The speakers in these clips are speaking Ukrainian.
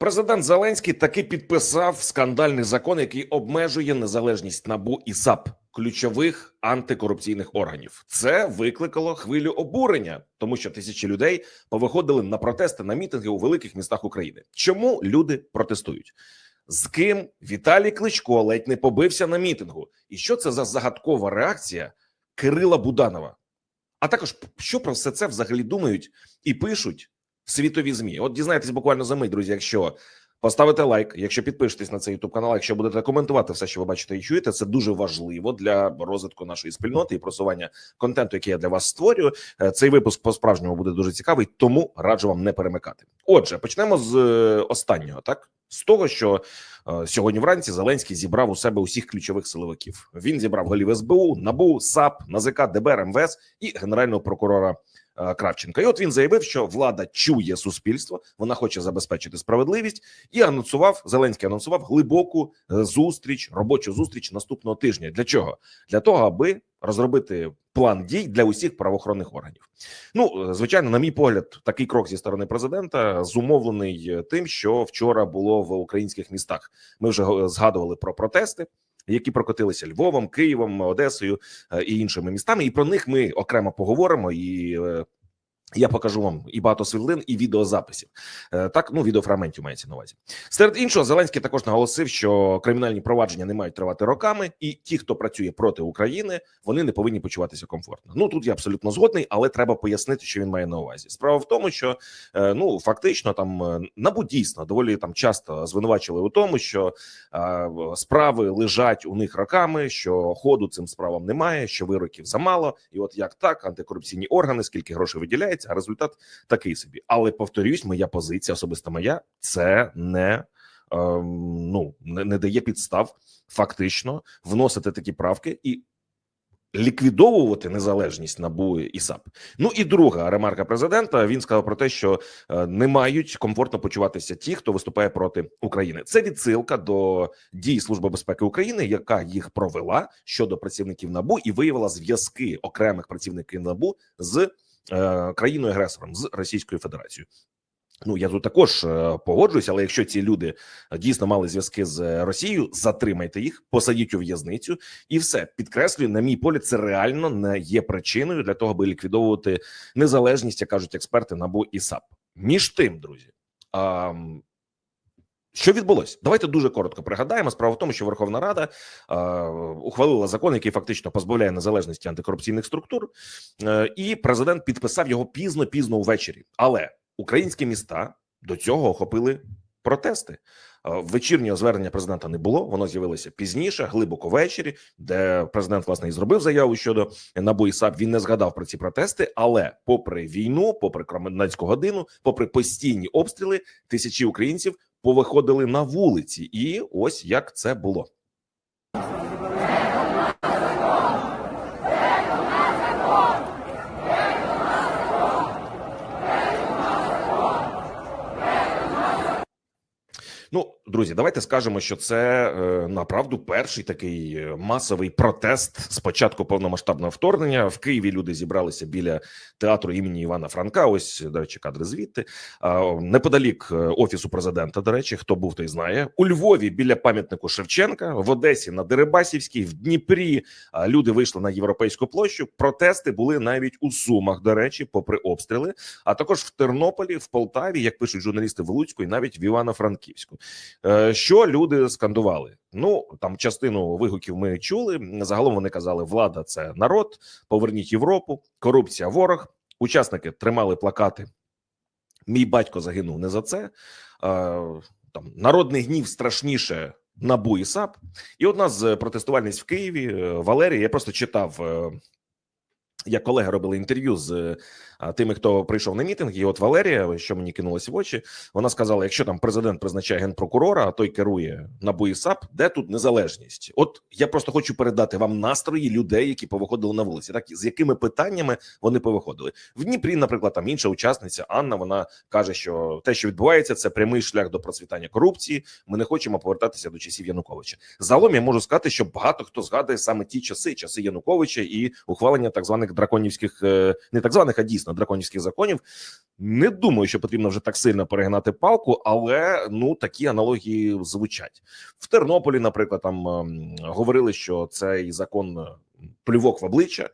Президент Зеленський таки підписав скандальний закон, який обмежує незалежність набу і САП ключових антикорупційних органів. Це викликало хвилю обурення, тому що тисячі людей повиходили на протести на мітинги у великих містах України. Чому люди протестують? З ким Віталій Кличко ледь не побився на мітингу? І що це за загадкова реакція Кирила Буданова? А також що про все це взагалі думають і пишуть світові змі? От дізнаєтесь буквально за мить, друзі. Якщо поставите лайк, якщо підпишетесь на цей youtube канал, якщо будете коментувати все, що ви бачите і чуєте, це дуже важливо для розвитку нашої спільноти і просування контенту, який я для вас створюю. Е, Цей випуск по справжньому буде дуже цікавий, тому раджу вам не перемикати. Отже, почнемо з е, останнього, так з того, що е, сьогодні вранці Зеленський зібрав у себе усіх ключових силовиків. Він зібрав голів СБУ, НАБУ, САП, НАЗК, ДБР, МВС і генерального прокурора Кравченка. І от він заявив, що влада чує суспільство, вона хоче забезпечити справедливість, і анонсував Зеленський анонсував глибоку е, зустріч, робочу зустріч наступного тижня. Для чого? Для того, аби розробити план дій для усіх правоохоронних органів. Ну, е, звичайно, на мій погляд, такий крок зі сторони президента зумовлений е, тим, що вчора було в українських містах. Ми вже згадували про протести. Які прокотилися Львовом, Києвом, Одесою е, і іншими містами, і про них ми окремо поговоримо. І е, я покажу вам і багато світлин, і відеозаписів. Е, Так, ну відеофрагментів мається на увазі. Серед іншого, Зеленський також наголосив, що кримінальні провадження не мають тривати роками, і ті, хто працює проти України, вони не повинні почуватися комфортно. Ну тут я абсолютно згодний, але треба пояснити, що він має на увазі. Справа в тому, що е, ну фактично там е, набу дійсно доволі там часто звинувачили у тому, що справи лежать у них роками, що ходу цим справам немає, що вироків замало, і от як так, антикорупційні органи, скільки грошей виділяється, а результат такий собі. Але повторюсь, моя позиція, особисто моя, це не. ем, Ну не, не дає підстав фактично вносити такі правки і ліквідовувати незалежність НАБУ і САП. Ну і друга ремарка президента. Він сказав про те, що е, не мають комфортно почуватися ті, хто виступає проти України. Це відсилка до дій Служби безпеки України, яка їх провела щодо працівників НАБУ і виявила зв'язки окремих працівників НАБУ з країною агресором з Російською Федерацією. Ну я тут також погоджуюся, погоджуюсь, але якщо ці люди е, дійсно мали зв'язки з е, Росією, затримайте їх, посадіть у в'язницю, і все підкреслюю, на мій полі це реально не є причиною для того, аби ліквідовувати незалежність, як кажуть експерти НАБУ і САП. Між тим, друзі, що відбулося? Давайте дуже коротко пригадаємо. Справа в тому, що Верховна Рада е, ухвалила закон, який фактично позбавляє незалежності антикорупційних структур, е, і президент підписав його пізно, пізно увечері. Але українські міста до цього охопили протести. Е, Вечірнього звернення президента не було. Воно з'явилося пізніше, глибоко ввечері, де президент власне і зробив заяву щодо НАБУ і САП. Він не згадав про ці протести, але попри війну, попри комендантську годину, попри постійні обстріли, тисячі українців повиходили на вулиці, і ось як це було. Ну, друзі, давайте скажемо, що це е, направду перший такий е, масовий протест з початку повномасштабного вторгнення. В Києві люди зібралися біля театру імені Івана Франка. Ось до речі, кадри звідти. Неподалік е, офісу президента. До речі, хто був, той знає. У Львові біля пам'ятнику Шевченка, в Одесі на Дерибасівській, в Дніпрі а, люди вийшли на європейську площу. Протести були навіть у Сумах. До речі, попри обстріли, а також в Тернополі, в Полтаві, як пишуть журналісти в Луцьку, і навіть в Івано-Франківську. Е, Що люди скандували? Ну там частину вигуків ми чули. Загалом вони казали: влада це народ, поверніть Європу, корупція ворог. Учасники тримали плакати. Мій батько загинув не за це. Е, Там народний гнів страшніше набу і САП. І одна з протестувальниць в Києві е, Валерія. Я просто читав. Як колеги робили інтерв'ю з е, тими, хто прийшов на мітинг, і от Валерія, що мені кинулося в очі, вона сказала: якщо там президент призначає генпрокурора, а той керує НАБУ і САП, де тут незалежність? От я просто хочу передати вам настрої людей, які повиходили на вулиці, так з якими питаннями вони повиходили в Дніпрі. Наприклад, там інша учасниця Анна. Вона каже, що те, що відбувається, це прямий шлях до процвітання корупції. Ми не хочемо повертатися до часів Януковича. Загалом я можу сказати, що багато хто згадує саме ті часи, часи Януковича і ухвалення так званих званих драконівських, е, не так званих, а дійсно драконівських законів. Не думаю, що потрібно вже так сильно перегнати палку, але ну такі аналогії звучать в Тернополі. Наприклад, там ем, говорили, що цей закон е, плювок в обличчя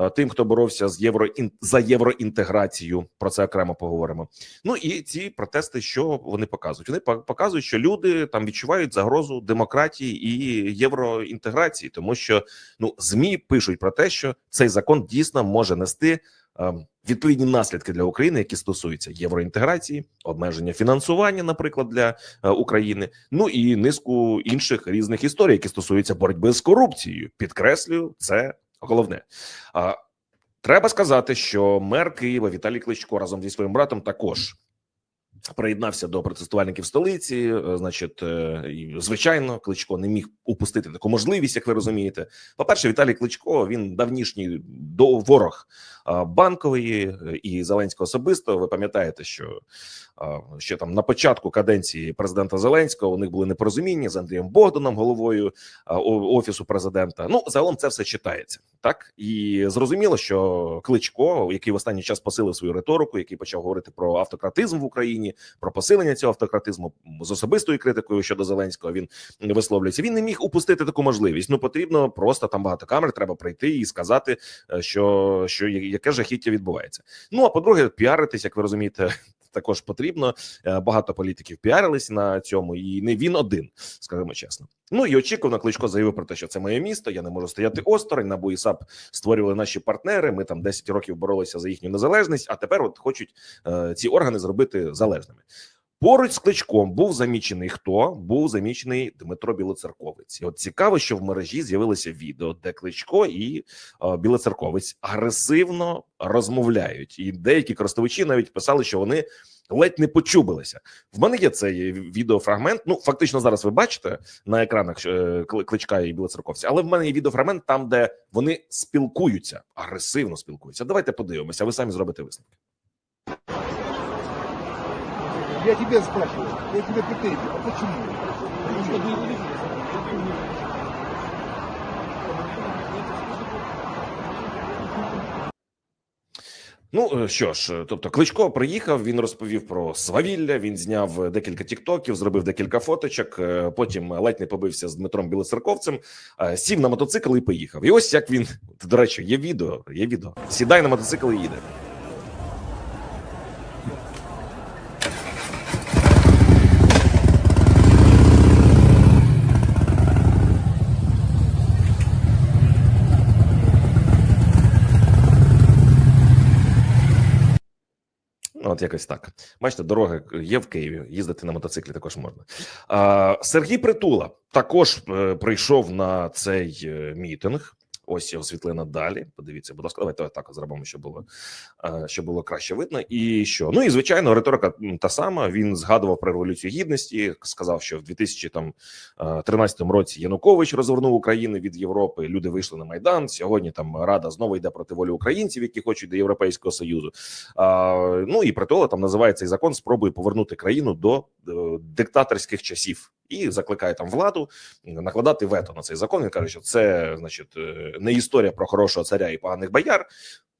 е, тим, хто боровся з євро за євроінтеграцію. Про це окремо поговоримо. Ну і ці протести, що вони показують? Вони по- показують, що люди там відчувають загрозу демократії і євроінтеграції, тому що ну змі пишуть про те, що цей закон дійсно може нести. Ем, Відповідні наслідки для України, які стосуються євроінтеграції, обмеження фінансування, наприклад, для е, України, ну і низку інших різних історій, які стосуються боротьби з корупцією. Підкреслюю, це головне. Треба сказати, що мер Києва Віталій Кличко разом зі своїм братом також приєднався до протестувальників столиці. Е, Значить, е, звичайно, Кличко не міг упустити таку можливість, як ви розумієте. По перше, Віталій Кличко він давнішній до ворог банкової е, і Зеленського особисто. Ви пам'ятаєте, що ще там на початку каденції президента Зеленського у них були непорозуміння з Андрієм Богданом, головою офісу президента. Ну загалом це все читається так і зрозуміло, що Кличко, який в останній час посилив свою риторику, який почав говорити про автократизм в Україні, про посилення цього автократизму з особистою критикою щодо Зеленського. Він висловлюється. Він не міг упустити таку можливість. Ну потрібно просто там багато камер. Треба прийти і сказати, е, що, що яке жахіття відбувається. Ну а по-друге, піаритись, як ви розумієте. Також потрібно Е, багато політиків піарились на цьому, і не він один, скажімо чесно. Ну і очікувано Кличко заявив про те, що це моє місто. Я не можу стояти осторонь. На БУІСАП САП створювали наші партнери. Ми там 10 років боролися за їхню незалежність, а тепер от хочуть е, ці органи зробити залежними. Поруч з кличком був замічений хто був замічений Дмитро Білоцерковець. І От цікаво, що в мережі з'явилося відео, де кличко і е, Білоцерковець агресивно розмовляють. І деякі користувачі навіть писали, що вони ледь не почубилися. В мене є цей відеофрагмент. Ну фактично зараз ви бачите на екранах е, кличка і Білоцерковця, але в мене є відеофрагмент там, де вони спілкуються, агресивно спілкуються. Давайте подивимося. Ви самі зробите висновки. Я тебя спрашиваю, я тебя претензии, а почему? Ну е, що ж, е, тобто Кличко приїхав. Він розповів про свавілля. Він зняв е, декілька тіктоків, зробив декілька фоточок. Потім ледь не побився з Дмитром Білоцерковцем, сів на мотоцикл і поїхав. І ось як він до речі, є відео. Є відео. Сідай на мотоцикл і їде. От якось так. Бачите, дороги є в Києві. Їздити на мотоциклі також можна. Сергій Притула також е, прийшов на цей е, мітинг. Ось його світлина далі. Подивіться, будь ласка, давайте так зробимо, щоб було е, щоб було краще видно. І що? Ну і звичайно, риторика та сама. Він згадував про революцію гідності. Сказав, що в 2013 році Янукович розвернув Україну від Європи. Люди вийшли на майдан. Сьогодні там Рада знову йде проти волі українців, які хочуть до Європейського союзу. Ну і Притула там називає цей закон спробою повернути країну до е, диктаторських часів і закликає там владу накладати вето на цей закон. Він каже, що це значить е, не історія про хорошого царя і поганих бояр.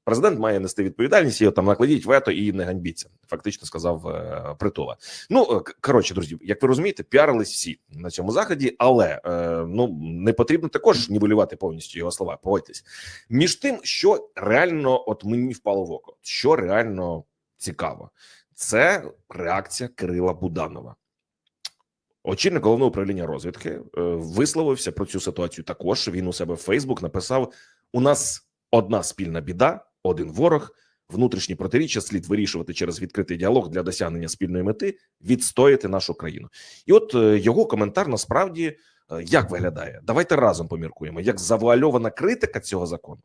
Президент має нести відповідальність і там накладіть вето і не ганьбіться. Фактично сказав е, Притула. Ну е, коротше, друзі, як ви розумієте, піарились всі на цьому заході, але е, ну не потрібно також нівелювати повністю його слова. Погодьтесь між тим, що реально, от мені впало в око, що реально цікаво, це реакція Кирила Буданова. Очільник головного управління розвідки е, висловився про цю ситуацію. Також він у себе в Фейсбук написав: у нас одна спільна біда, один ворог. Внутрішні протиріччя слід вирішувати через відкритий діалог для досягнення спільної мети, відстояти нашу країну. І от е, його коментар насправді е, як виглядає? Давайте разом поміркуємо, як завуальована критика цього закону.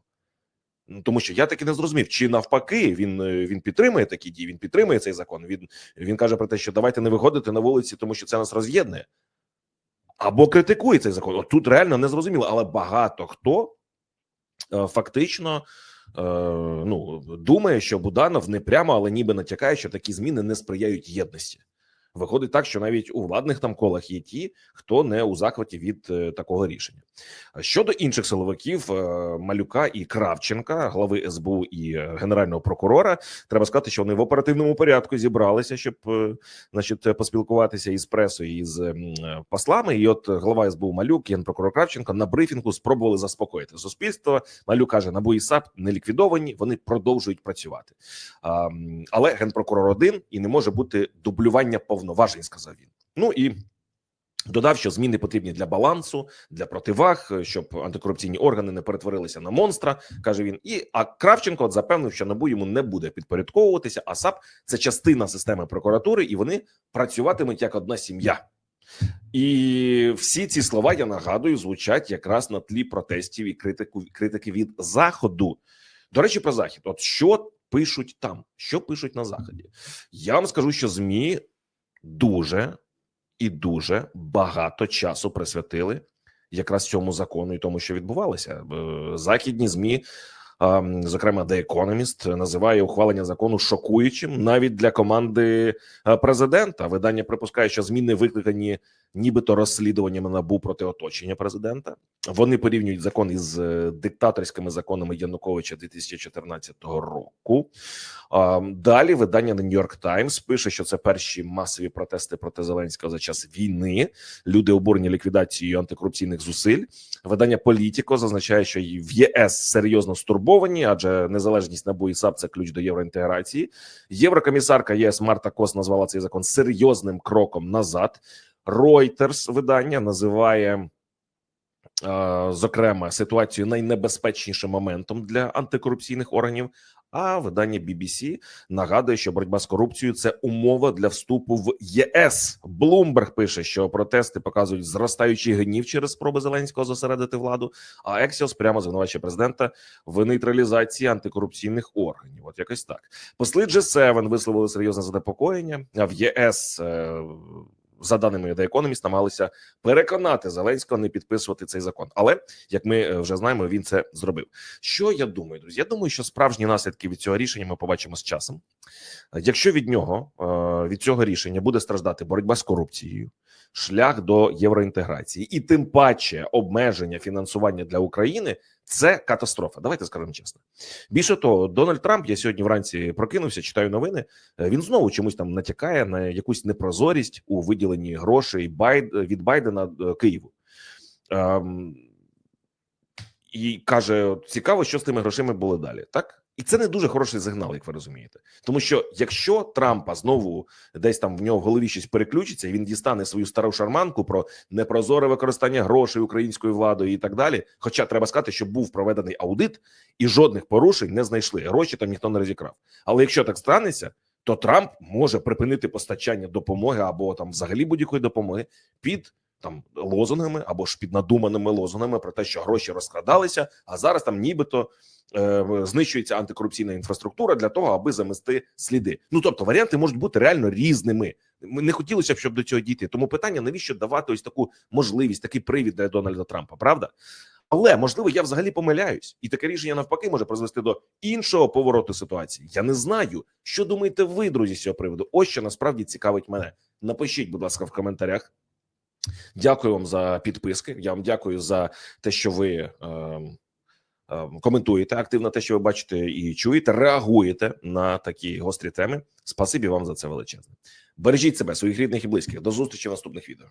Ну, Тому що я таки не зрозумів, чи навпаки він е, він підтримує такі дії, він підтримує цей закон. Він він каже про те, що давайте не виходити на вулиці, тому що це нас роз'єднує, або критикує цей закон. От тут реально не зрозуміло, але багато хто е, фактично е, ну думає, що Буданов не прямо, але ніби натякає, що такі зміни не сприяють єдності. Виходить так, що навіть у владних там колах є ті, хто не у захваті від е, такого рішення. Щодо інших силовиків е, Малюка і Кравченка, глави СБУ і е, генерального прокурора, треба сказати, що вони в оперативному порядку зібралися, щоб значить поспілкуватися із пресою і з е, послами. І от глава СБУ Малюк, генпрокурор Кравченко на брифінгу спробували заспокоїти суспільство. Малюк каже, НАБУ і САП не ліквідовані, вони продовжують працювати. Але генпрокурор один і не може бути дублювання повноважень, сказав він. Ну і Додав, що зміни потрібні для балансу, для противаг, е, щоб антикорупційні органи не перетворилися на монстра, каже він. І а Кравченко от запевнив, що набу йому не буде підпорядковуватися. А САП це частина системи прокуратури, і вони працюватимуть як одна сім'я. І всі ці слова я нагадую звучать якраз на тлі протестів і критику критики від заходу. До речі, про захід. От що пишуть там, що пишуть на заході? Я вам скажу, що змі дуже і дуже багато часу присвятили якраз цьому закону і тому, що відбувалося. Е, Західні змі, ем, зокрема, The Economist, називає ухвалення закону шокуючим навіть для команди е, президента. Видання припускає, що зміни викликані нібито розслідуваннями набу проти оточення президента. Вони порівнюють закон із е, диктаторськими законами Януковича 2014 року. Далі видання The New York Times пише, що це перші масові протести проти Зеленського за час війни. Люди обурені ліквідацією антикорупційних зусиль. Видання Політіко зазначає, що в ЄС серйозно стурбовані, адже незалежність НАБУ і САП – це ключ до євроінтеграції. Єврокомісарка ЄС Марта Кос назвала цей закон серйозним кроком назад. Reuters видання називає. е, Зокрема, ситуацію найнебезпечнішим моментом для антикорупційних органів. А видання BBC нагадує, що боротьба з корупцією це умова для вступу в ЄС. Блумберг пише, що протести показують зростаючий гнів через спроби Зеленського зосередити владу. А Ексіос прямо звинувачує президента в нейтралізації антикорупційних органів. От якось так. Посли G7 висловили серйозне занепокоєння. В ЄС. За даними The Economist, намагалися переконати Зеленського не підписувати цей закон. Але як ми е, вже знаємо, він це зробив. Що я думаю, друзі? Я думаю, що справжні наслідки від цього рішення ми побачимо з часом. Е, Якщо від нього е, від цього рішення буде страждати боротьба з корупцією, шлях до євроінтеграції, і тим паче обмеження фінансування для України. Це катастрофа. Давайте скажемо чесно. Більше того, Дональд Трамп. Я сьогодні вранці прокинувся, читаю новини. е, Він знову чомусь там натякає на якусь непрозорість у виділенні грошей від Байдена е, Києву. Ем, і каже: цікаво, що з тими грошима було далі. Так і це не дуже хороший сигнал, як ви розумієте. Тому що якщо Трампа знову десь там в нього в голові щось переключиться, і він дістане свою стару шарманку про непрозоре використання грошей українською владою і так далі. Хоча треба сказати, що був проведений аудит, і жодних порушень не знайшли. Гроші там ніхто не розікрав. Але якщо так станеться, то Трамп може припинити постачання допомоги або там взагалі будь-якої допомоги під там лозунгами або ж під надуманими лозунгами про те, що гроші розкрадалися, а зараз там нібито е, знищується антикорупційна інфраструктура для того, аби замести сліди. Ну тобто варіанти можуть бути реально різними. Ми не хотілося б, щоб до цього дійти. Тому питання: навіщо давати ось таку можливість, такий привід для Дональда Трампа, правда? Але можливо, я взагалі помиляюсь, і таке рішення навпаки може призвести до іншого повороту ситуації. Я не знаю, що думаєте ви, друзі, з цього приводу. Ось що насправді цікавить мене. Напишіть, будь ласка, в коментарях. Дякую вам за підписки. Я вам дякую за те, що ви е, е, коментуєте активно, те, що ви бачите і чуєте, реагуєте на такі гострі теми. Спасибі вам за це величезне. Бережіть себе, своїх рідних і близьких. До зустрічі в наступних відео.